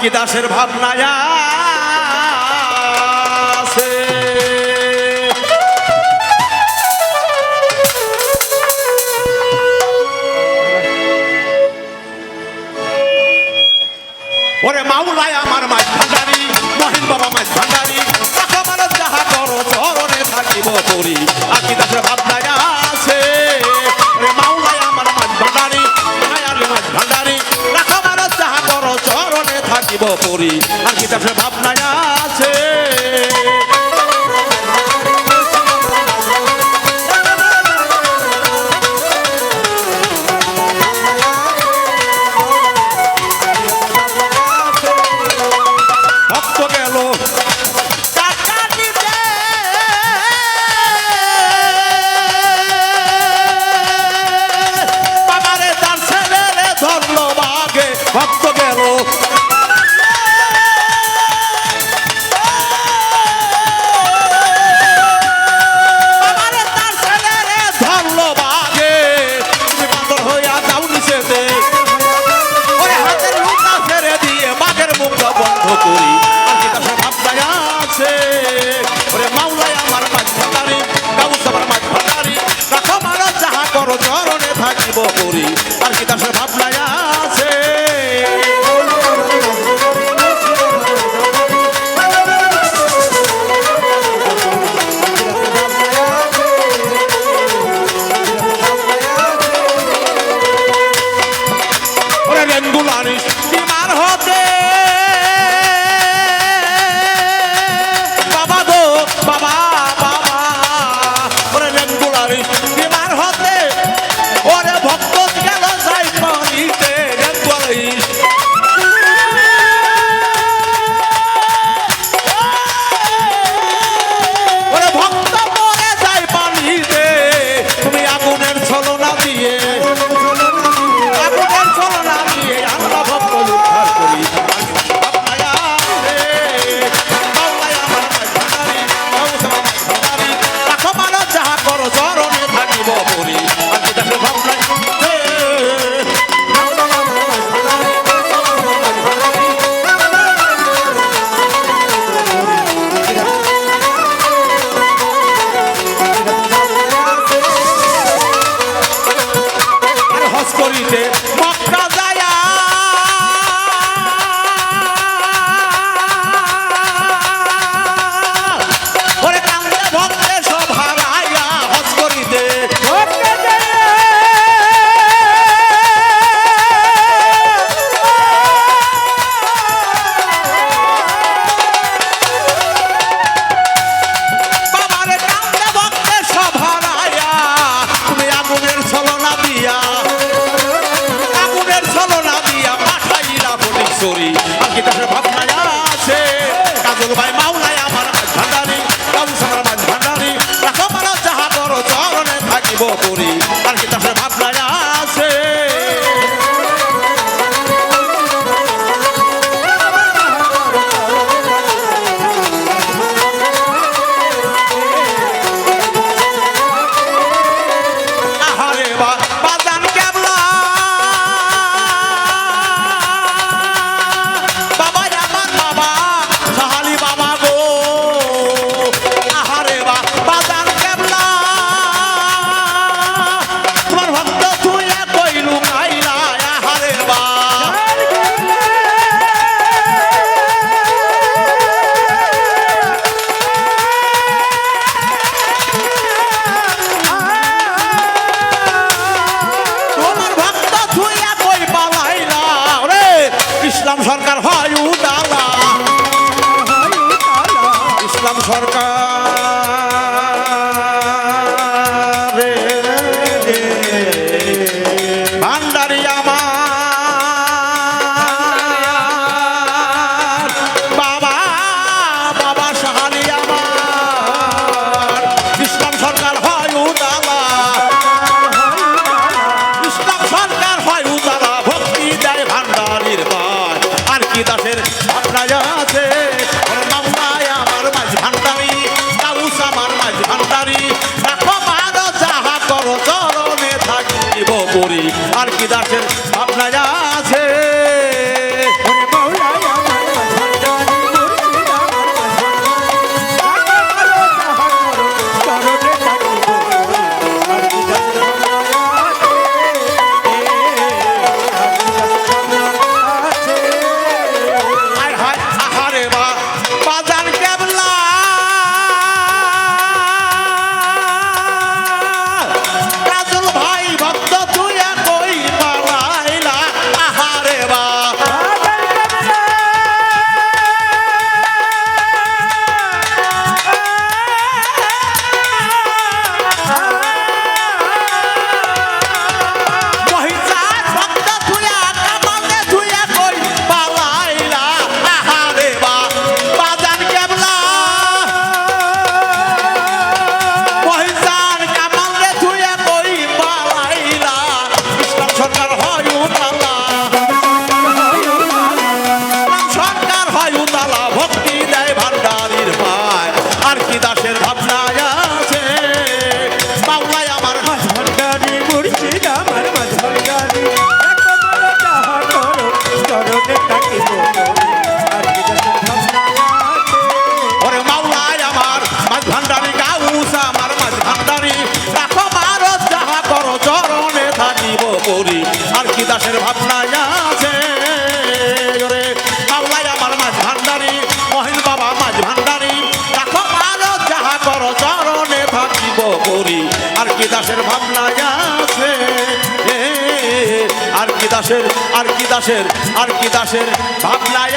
কি দাসের ভাবনা আছে? ওরে মাউলায় আমার মাছ ভান্ডারি মহিন বাবা মাছ ভান্ডারি যাহা করো, চরণে থাকিব করি আকি দাসের ভাবনা দিব পরি। আর কিতাব সে ভাবনায় Johnny. spot. সরকার ভান্ডারি আমার বাবা বাবা সাহানি আমার ইসলাম সরকার হয় উদালা ইসলাম সরকার হয় উদালা ভক্তি দেয় ভান্ডারির ভাই আর কি দাসের আর কি দাসের আপনারা আছে? করি। আর কি দাসের ভাবনায় আছে? আমার মাঝ ভান্ডারি, মহিন বাবা মাঝ ভান্ডারি। দেখো মার যাহা করো চরণে থাকিব করি আর কি দাসের ভাবনায় আছে? আর কি দাসের, আর কি দাসের, আর কি দাসের ভাবনায়